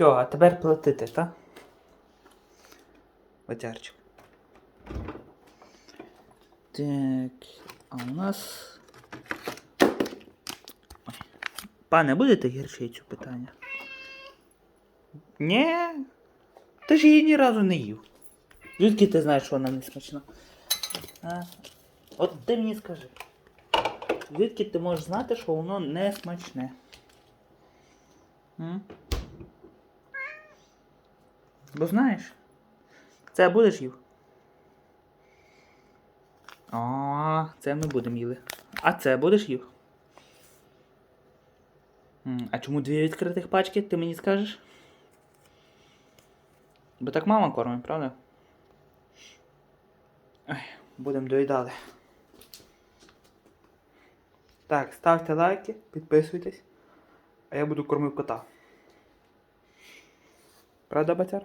Все, а тепер платити, так? Батярчик. Так, а у нас. Пане, будете гірчицю питання? Ні. Ти ж її ні разу не їв. Звідки ти знаєш, що вона не смачна? А? От ти мені скажи. Звідки ти можеш знати, що воно не смачне? М? Бо знаєш? Це будеш їв? А, це ми будемо їли. А це будеш їв? А чому дві відкритих пачки, ти мені скажеш? Бо так мама кормить, правда? Ой, будемо доїдали. Так, ставте лайки, підписуйтесь, а я буду кормити кота. Правда, батяр?